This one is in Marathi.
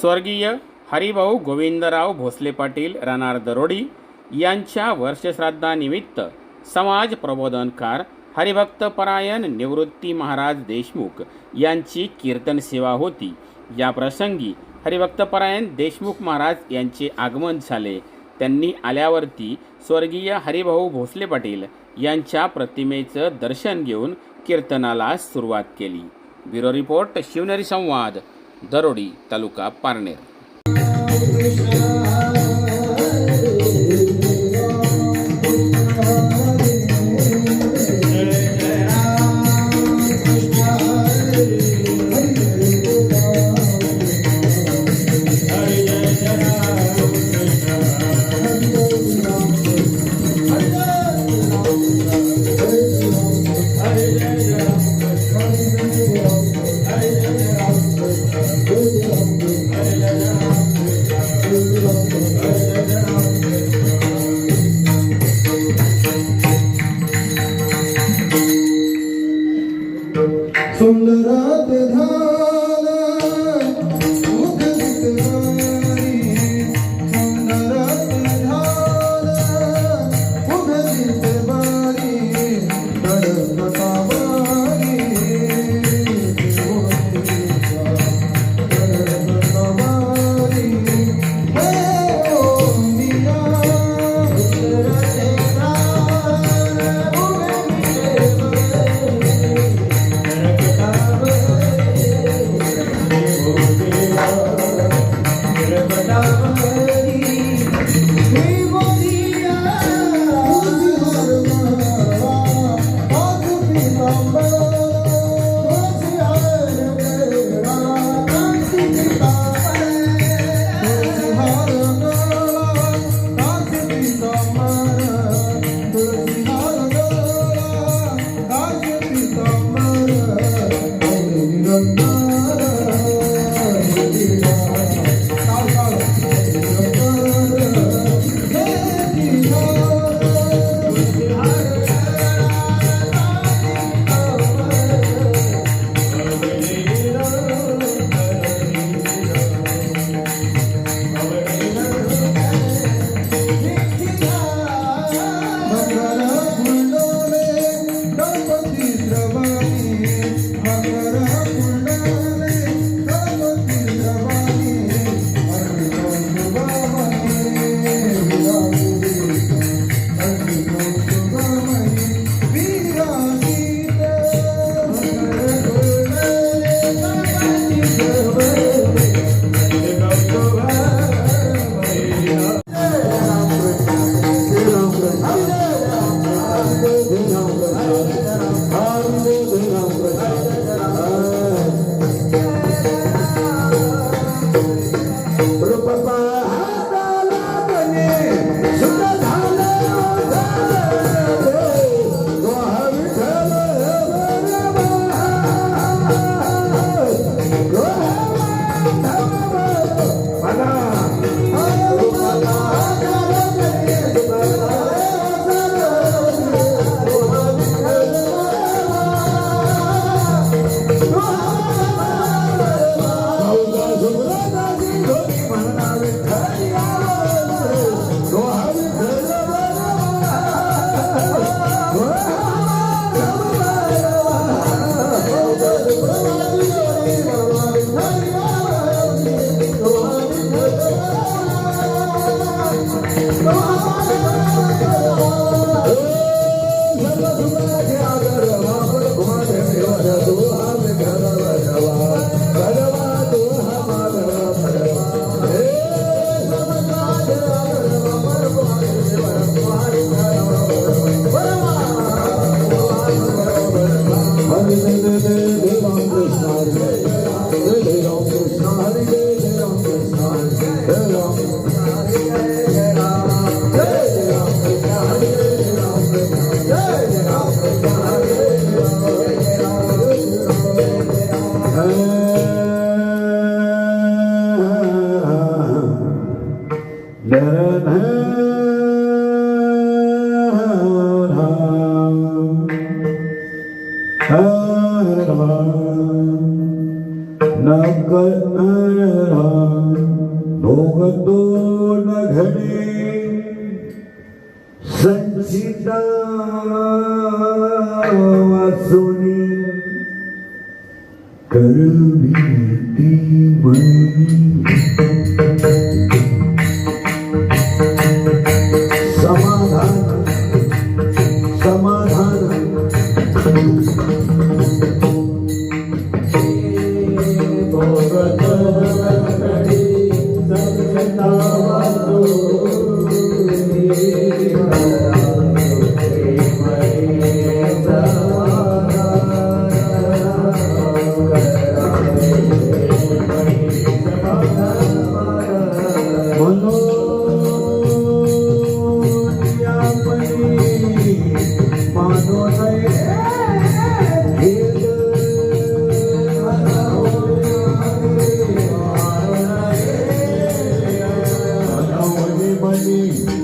स्वर्गीय हरिभाऊ गोविंदराव भोसले पाटील राहणार दरोडी यांच्या वर्षश्राद्धानिमित्त समाज प्रबोधनकार हरिभक्तपरायण निवृत्ती महाराज देशमुख यांची कीर्तन सेवा होती. या प्रसंगी हरिभक्तपरायण देशमुख महाराज यांचे आगमन झाले. त्यांनी आल्यावरती स्वर्गीय हरिभाऊ भोसले पाटील यांच्या प्रतिमेचं दर्शन घेऊन कीर्तनाला सुरुवात केली. ब्युरो रिपोर्ट शिवनेरी संवाद. दरोडी तालुका Parner. Hare Rama Krishna Hare Rama Krishna Hare Rama नकळणारा भोगतो न घडे संचिता वासुनी करवी me.